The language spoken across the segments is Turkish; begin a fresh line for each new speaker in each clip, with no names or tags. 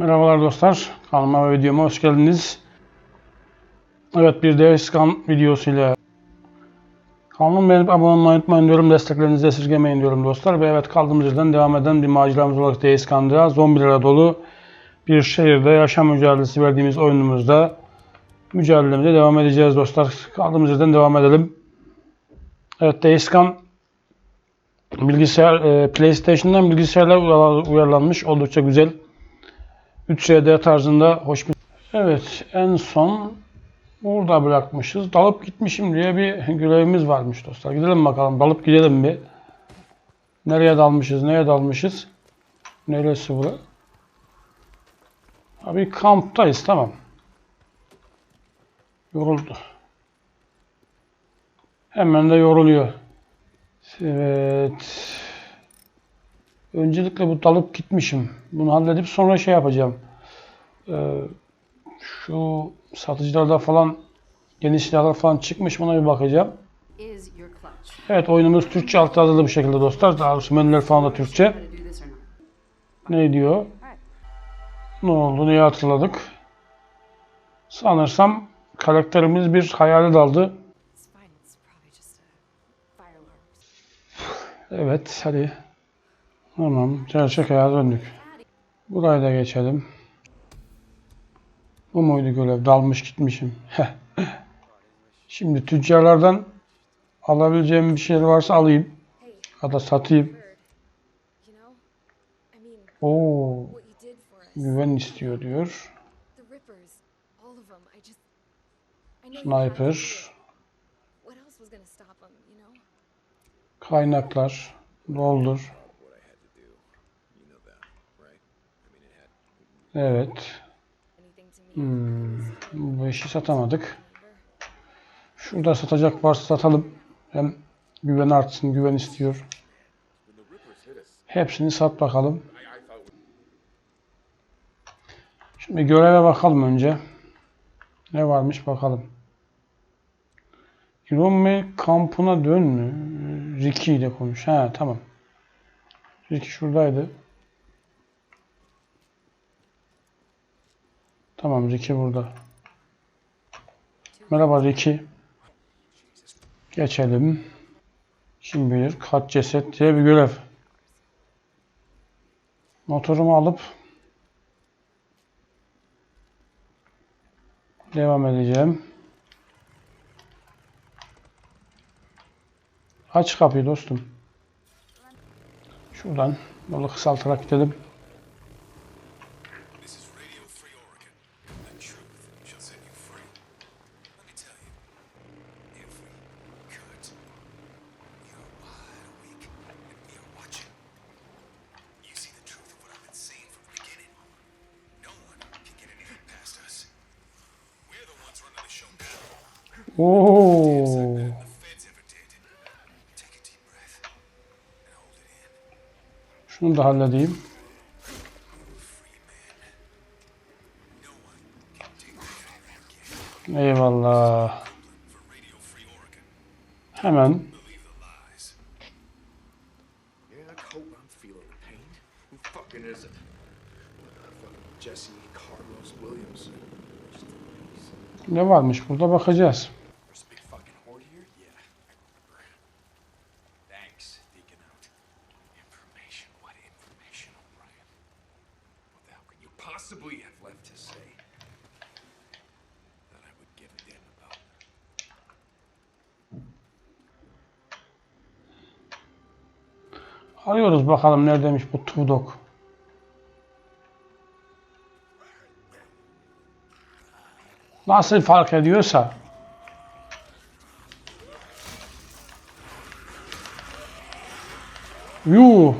Merhabalar dostlar. Kanalıma ve videoma hoş geldiniz. Evet bir dev scan videosuyla kanalıma beğenip abone olmayı unutmayın diyorum. Desteklerinizi esirgemeyin diyorum dostlar. Ve evet kaldığımız yerden devam eden bir maceramız olarak dev scan'da zombilerle dolu bir şehirde yaşam mücadelesi verdiğimiz oyunumuzda mücadelemize devam edeceğiz dostlar. Kaldığımız yerden devam edelim. Evet dev scan bilgisayar e, PlayStation'dan bilgisayarlar uyarlanmış. Oldukça güzel. 3D tarzında hoş bir... Evet en son burada bırakmışız. Dalıp gitmişim diye bir görevimiz varmış dostlar. Gidelim bakalım. Dalıp gidelim bir. Nereye dalmışız? Neye dalmışız? Neresi bura? Abi kamptayız tamam. Yoruldu. Hemen de yoruluyor. Evet. Öncelikle bu dalıp gitmişim. Bunu halledip sonra şey yapacağım. Ee, şu satıcılarda falan yeni silahlar falan çıkmış buna bir bakacağım. Evet oyunumuz Türkçe altyazılı bir şekilde dostlar. Daha doğrusu menüler falan da Türkçe. Ne diyor? Ne oldu? Neyi hatırladık? Sanırsam karakterimiz bir hayale daldı. Evet hadi. Tamam gerçek hayata döndük. Burayı da geçelim. Bu muydu görev? Dalmış gitmişim. Şimdi tüccarlardan alabileceğim bir şey varsa alayım. Ya da satayım. Oo, güven istiyor diyor.
The Rippers. All of them. I just. I know you had to
Sniper.
do it. What else was gonna stop them, you know?
Kaynaklar. Doldur. Evet. Hmm, bu işi satamadık. Şurada satacak varsa satalım. Hem güven artsın, güven istiyor. Hepsini sat bakalım. Şimdi göreve bakalım önce. Ne varmış bakalım. Iron kampına dön mü? Ricky ile konuş. Ha tamam. Ricky şuradaydı. Tamam Ricky burada. Merhaba Ricky. Geçelim. Kim bilir kaç ceset diye bir görev. Motorumu alıp devam edeceğim. Aç kapıyı dostum. Şuradan yolu kısaltarak gidelim.
This is Radio Free Oregon. The truth shall set you free. Let me tell you, if we could, we are wide awake and we are watching. You see the truth of what I've been saying from the beginning. No one can get anything past us. We're the ones running the show now.
Oo.
The feds ever did. Take a deep breath and hold it in.
Şunu da halledeyim.
Free man. No one can take that from you.
Eyvallah.
For Radio Free Oregon.
Hemen
Believe the lies.
Yeah, Colt, I'm feeling the pain. Who fucking is it? Fucking Jesse Carlos Williamson. Just a piece.
ne varmış burada bakacağız.
There's a big fucking horde here? Yeah, I remember. Thanks, Deacon out. Information? What information, O'Brien? What the hell can you possibly have left to say? That I would give a damn about.
Arıyoruz bakalım neredeymiş bu Tudok. Nasıl fark ediyorsa. Yuh.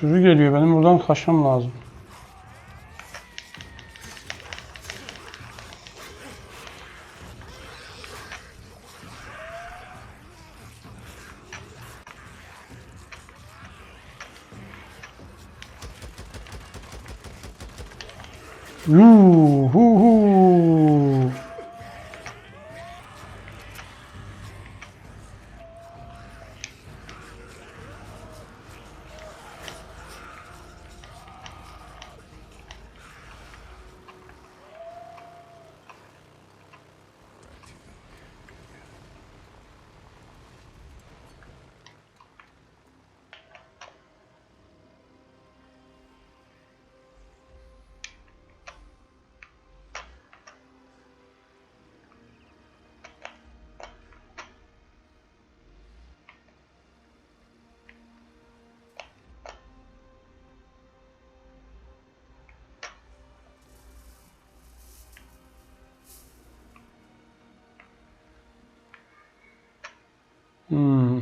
Sürü geliyor. Benim buradan kaçmam lazım. Hmm.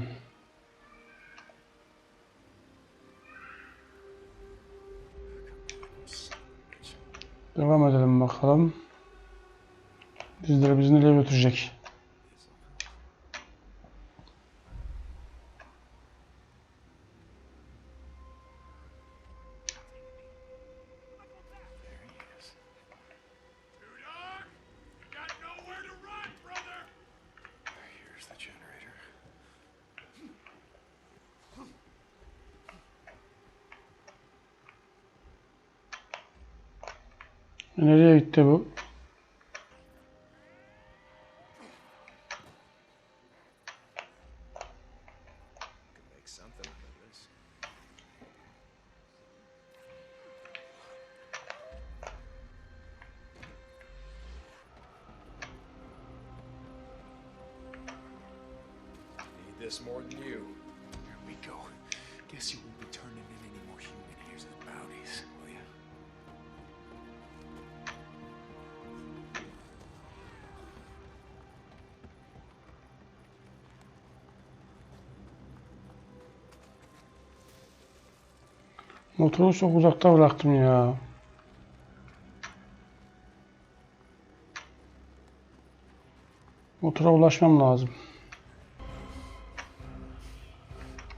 Devam edelim bakalım. Bizleri bizi nereye götürecek?
Dog, you got nowhere to run, brother.
Here's the generator.
Nereye gitti bu? Motoru çok uzakta bıraktım ya. Motora ulaşmam lazım.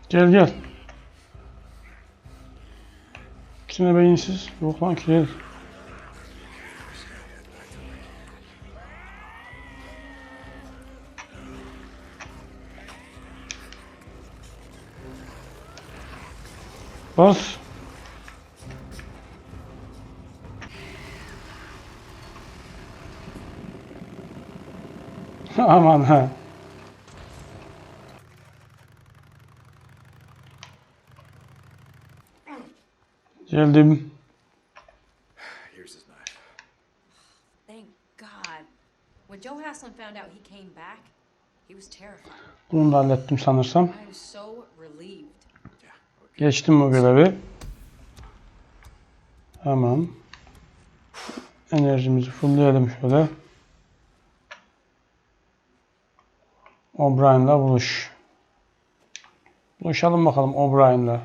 Gel gel. İçine beyinsiz. Yok lan kirel. Bas. Aman ha. Geldim.
Here's his knife.
Thank God. When Joe Haslin found out he came back, he was terrified.
Bunu da hallettim sanırsam. Geçtim bu görevi. Tamam. Enerjimizi fullleyelim şöyle. O'Brien'la buluş. Buluşalım bakalım O'Brien'la.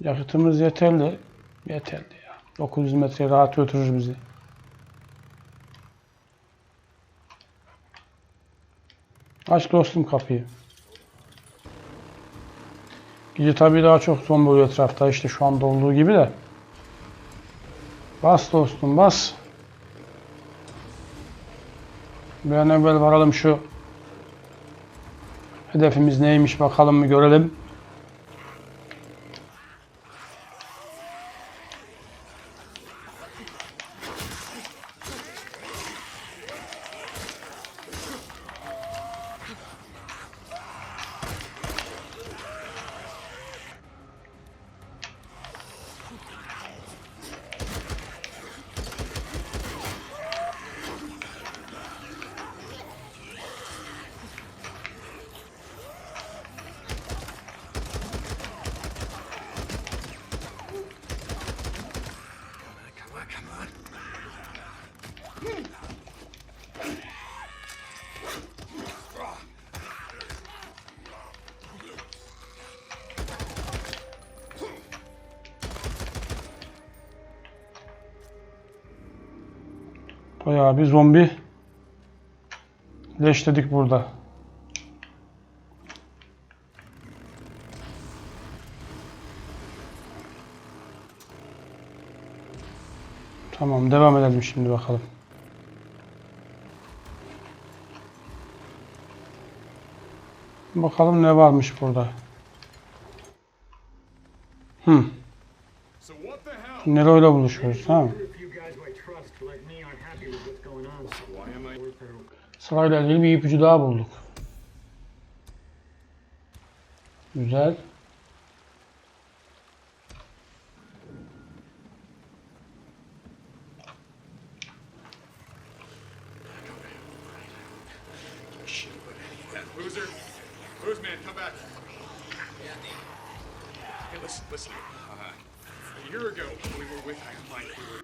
Yakıtımız yeterli. Yeterli ya. 900 metre rahat götürür bizi. Aç dostum kapıyı. Gece tabii daha çok zombi oluyor etrafta işte şu anda olduğu gibi de. Bas dostum bas. Bir an evvel varalım şu hedefimiz neymiş bakalım mı görelim. Bayağı bir zombi leşledik burada. Tamam devam edelim şimdi bakalım. Bakalım ne varmış burada. Hı.
So what the hell?
Nero ile buluşuyoruz ha.
If you guys I trust like me aren't happy with what's going on.
Why am I?
Worth it.
Sırayla ilgili bir ipucu daha bulduk. Güzel.
Shit, but that loser. Loser, man, come back. Hey, listen, listen. Uh, a year ago, when we were with Mike, we were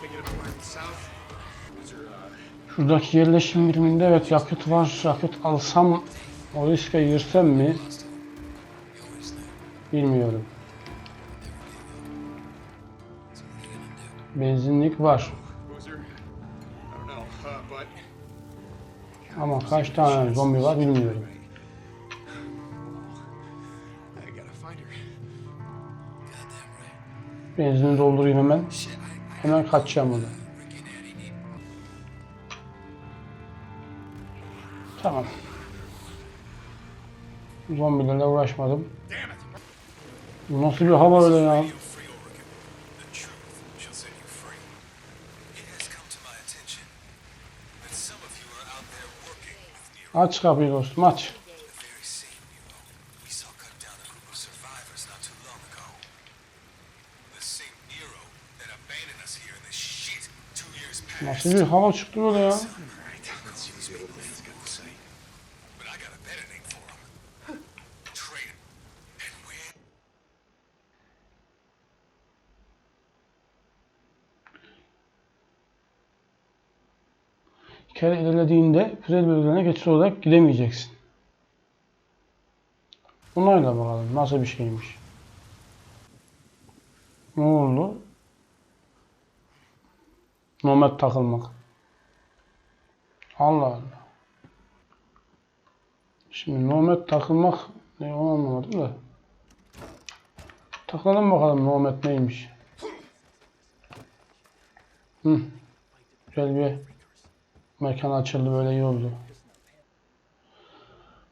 thinking about moving south. Loser, uh,
Şuradaki yerleşim biriminde evet yakıt var. Yakıt alsam o riske girsem mi? Bilmiyorum. Benzinlik var. Ama kaç tane zombi var bilmiyorum. Benzini doldurayım hemen. Hemen kaçacağım buradan. Tamam. Zombilerle uğraşmadım. Bu nasıl bir hava öyle ya?
Free Oregon. The truth shall set you free. It has come to my attention that some of you are out there working with Nero.
Aç kapıyı dostum aç.
The very same Nero we saw cut down a group of survivors not too long ago. The same Nero that abandoned us here in this shit two years past.
Nasıl bir hava çıktı böyle ya?
Right, let's see what the old man's got to say.
But I got a better name for him. Traitor. And where?
Bir kere ilerlediğinde kuzey bölgelerine geçiş olarak gidemeyeceksin. Onayla bakalım nasıl bir şeymiş. Ne oldu? Nomad takılmak. Allah Allah. Şimdi nomad takılmak ne onu anlamadım da. Takalım bakalım nomad neymiş. Hı. Güzel bir mekan açıldı böyle iyi oldu.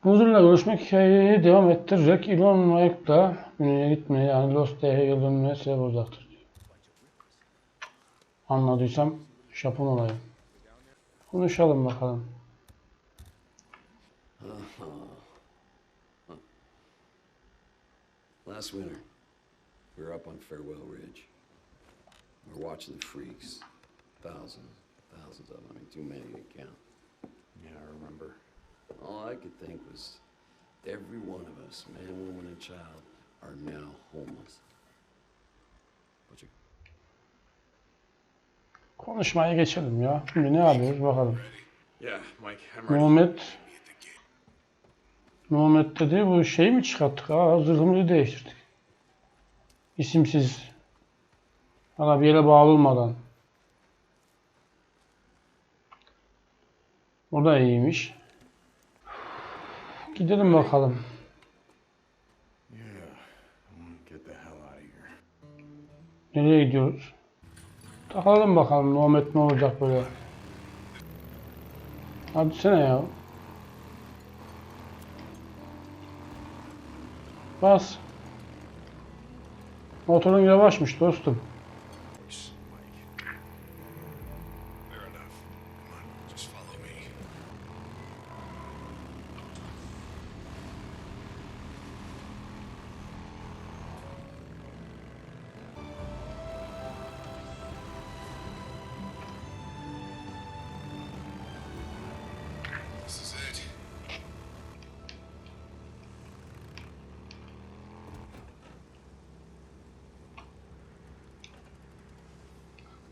Huzurla görüşmek hikayeyi devam ettirecek. Elon Musk da güneye gitmeye yani Lost Day'e dönmeye sebep olacaktır. Anladıysam Japon olayım. Konuşalım bakalım.
Last winter, we were up on Farewell Ridge. We were watching the freaks. Thousands, thousands of them. I mean, too many to count.
Yeah, I remember.
All I could think was every one of us, man, woman, and child, are now homeless. Bunch of
Konuşmaya geçelim ya. Şimdi ne yapıyoruz bakalım.
Yeah, Mike, I'm ready.
Muhammed Muhammed dedi bu şey mi çıkarttık? Aa zırhımızı değiştirdik. İsimsiz. Bana bir yere bağlı olmadan. O da iyiymiş. Gidelim bakalım. Nereye gidiyoruz? Takalım bakalım Muhammed ne olacak böyle. Hadi sene ya. Bas. Motorun yavaşmış dostum.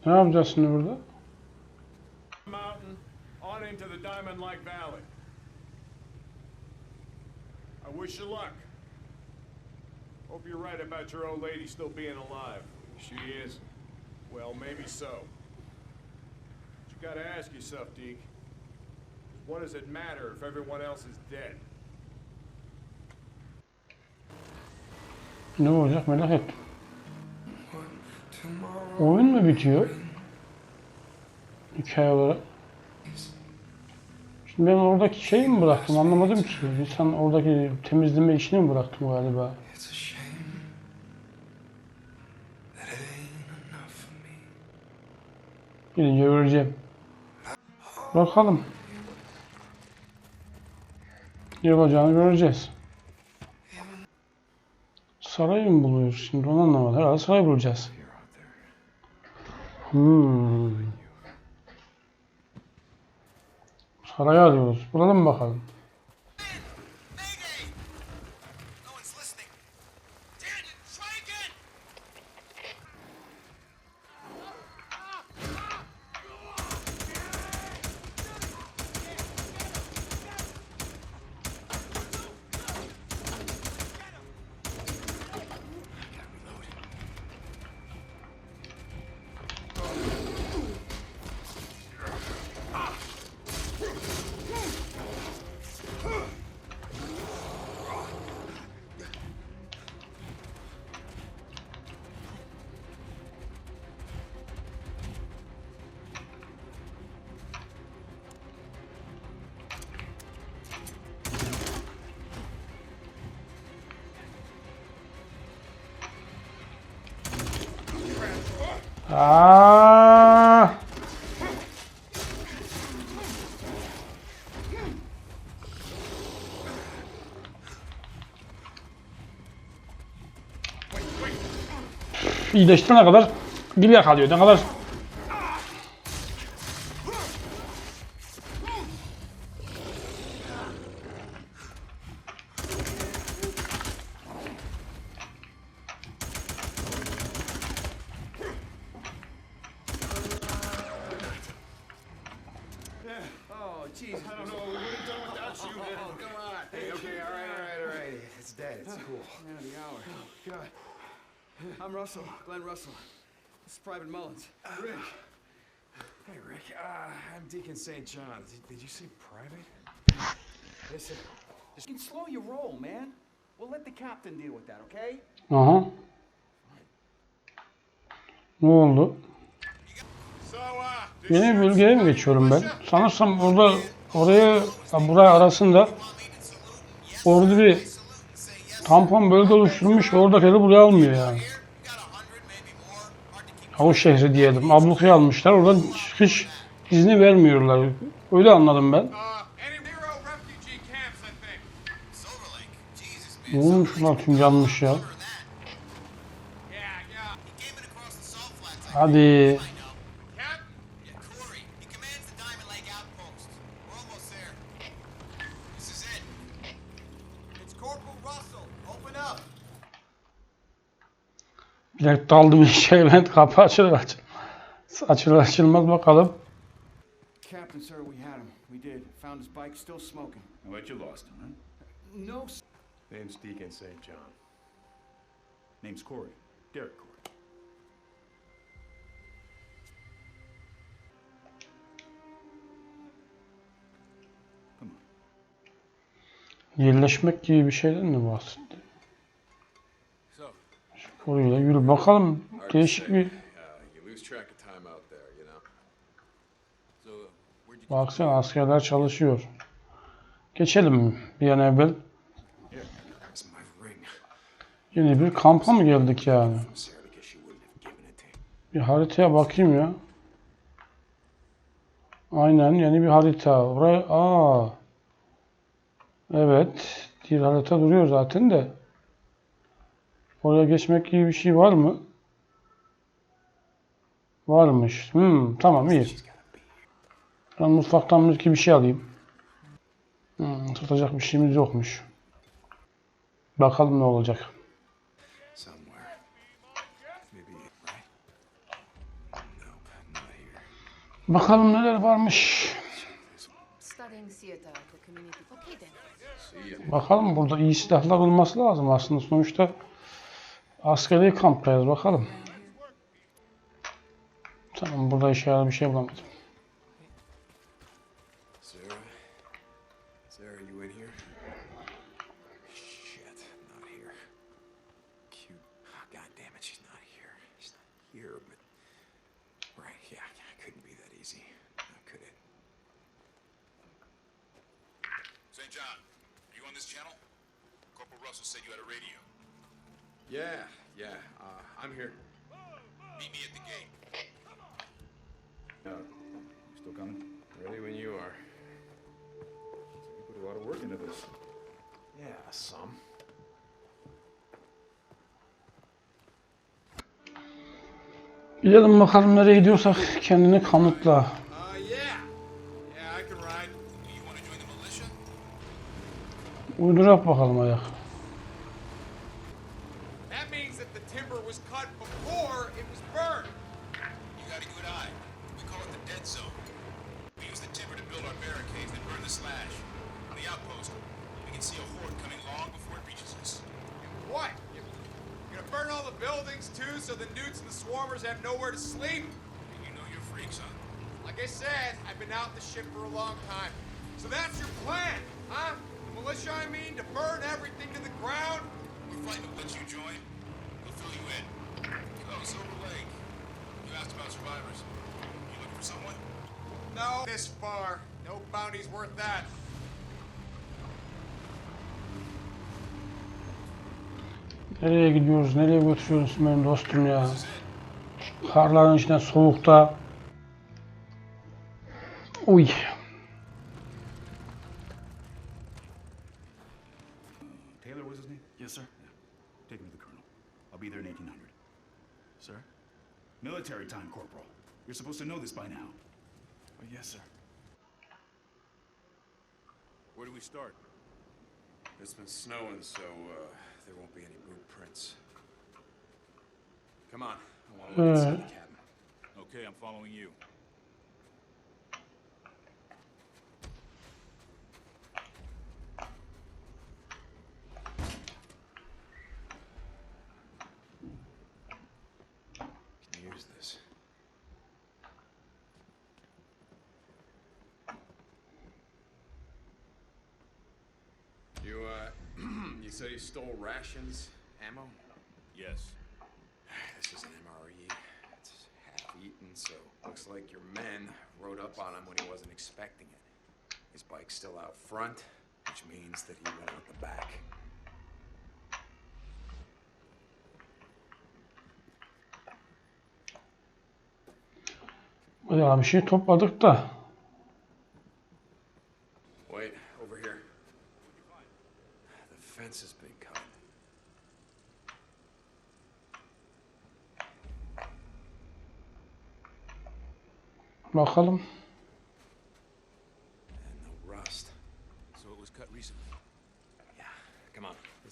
Ne yapacağız şimdi burada?
mountain on into the Diamond Lake Valley. I wish you luck. Hope you're right about your old lady still being alive. She is. Well, maybe so. But you gotta ask yourself, Deke. What does it matter if everyone else is dead?
Ne olacak merak ettim. Oyun mu bitiyor? Hikaye olarak. Şimdi ben oradaki şeyi mi bıraktım anlamadım ki. Sen oradaki temizleme işini mi bıraktım galiba? Gidince göreceğim. Bakalım. Ne olacağını göreceğiz. Sarayı mı buluyoruz şimdi onu anlamadım. Herhalde saray bulacağız. Hmm. Sarayı arıyoruz. Bulalım bakalım. Aa! İyileştirene kadar bir yakalıyor. Ne kadar
Oh, jeez. I don't know. We would have done without you. Oh, come on. Hey, okay, all right, all right, all right. It's dead. It's cool. Man of the hour. Oh, God. I'm Russell, Glenn Russell. This is Private Mullins. Rick. Hey, Rick. Uh, I'm Deacon St. John. Did, did you say private? Listen, just can slow your roll, man. We'll let the captain deal with that, okay?
Aha. Ne oldu? Yeni bölgeye mi geçiyorum ben? Sanırsam orada oraya buraya arasında orada bir tampon bölge oluşturmuş ve oradakileri buraya almıyor yani. Havuz şehri diyelim. Ablukaya almışlar. Oradan çıkış izni vermiyorlar. Öyle anladım ben.
uh,
Ne olmuş bunlar tüm yanmış ya. Hadi. Direkt daldım işe ben kapı açılır açılır. Açılır açılmaz bakalım.
Captain, sir, we had him. We did. Found his bike still smoking.
But you lost him, huh?
No, s-
Name's Deacon St. John. Name's Corey. Derek Corey. Come on.
Yerleşmek gibi bir şeyden mi bahsetti?
So,
Oraya yürü bakalım. Değişik bir
uh, you lose track of time out there, you know? So, uh, where'd you
Baksana askerler çalışıyor. Geçelim bir an evvel. Yeni bir kampa mı geldik yani? Bir haritaya bakayım ya. Aynen yeni bir harita. Oraya aa. Evet. Bir harita duruyor zaten de. Oraya geçmek gibi bir şey var mı? Varmış. Hmm, tamam iyi. Ben mutfaktan iki bir şey alayım. Hmm, tutacak bir şeyimiz yokmuş. Bakalım ne olacak. Bakalım neler varmış. Bakalım burada iyi silahlar olması lazım aslında. Sonuçta askeri kamptayız. Bakalım. Tamam burada işe yarar bir şey bulamadım.
Sarah? Sarah, you in here? Shit, not here. Cute. God damn it, she's not here. She's not here, but. Right, yeah, yeah, it couldn't be that easy.
could it? St. John, are you on this channel? Corporal Russell said you had a radio.
Yeah, yeah, uh, I'm here.
Meet me at the gate.
Uh,
some.
Gidelim bakalım nereye gidiyorsak kendini kanıtla.
Uh, yeah. Yeah, worth that.
Nereye gidiyoruz? Nereye götürüyorsun benim dostum ya? Karların içinde soğukta. Uy.
Taylor was his name? Yes, sir. Yeah. Take him to the colonel. I'll be there in 1800. Sir? Military time, Corporal. You're supposed to know this by now. Oh, yes, sir.
Start?
It's been snowing, so uh, there won't be any boot prints. Come on. I want to look inside the cabin.
Okay, I'm following you.
Can use this. You, uh, you said you stole rations, ammo?
Yes.
This is an MRE. It's half eaten, so looks like your men rode up on him when he wasn't expecting it. His bike's still out front, which means that he went out the back.
Ya bir şey topladık da.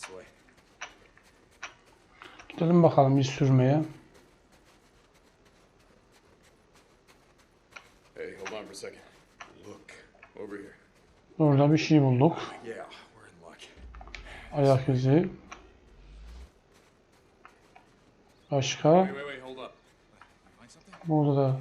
Way.
Gidelim bakalım biz sürmeye.
Hey, hold on for a second. Look, over here.
Orada bir şey bulduk. Ayak izi. Başka. Burada da.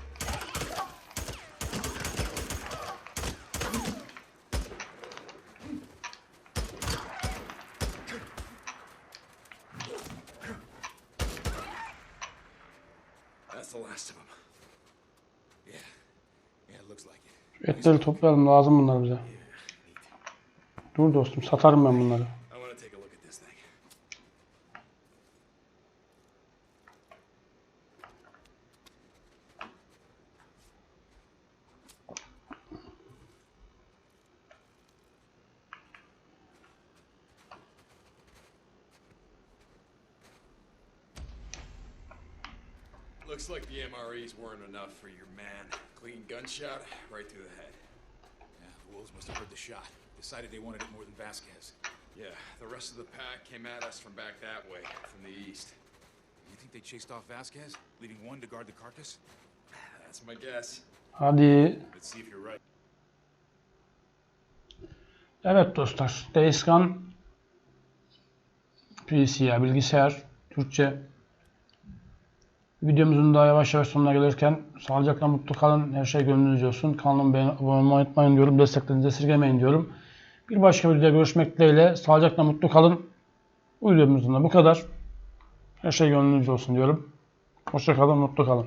etleri toplayalım lazım bunlar bize. Dur dostum satarım ben bunları.
I want to take a look at this thing. Looks like the MREs weren't enough for your man. Clean gunshot right through the head.
Yeah, the wolves must have heard the shot. Decided they wanted it more than Vasquez.
Yeah, the rest of the pack came at us from back that way, from the east.
You think they chased off Vasquez, leaving one to guard the carcass?
That's my guess.
Hadi.
Let's see if you're right.
Evet dostlar. Days Gone PC, bilgisayar, Türkçe. Videomuzun daha yavaş yavaş sonuna gelirken sağlıcakla mutlu kalın. Her şey gönlünüzce olsun. Kanalıma abone olmayı unutmayın diyorum. Desteklerinizi esirgemeyin diyorum. Bir başka videoda görüşmek dileğiyle. Sağlıcakla mutlu kalın. Bu videomuzun da bu kadar. Her şey gönlünüzce olsun diyorum. Hoşça kalın, mutlu kalın.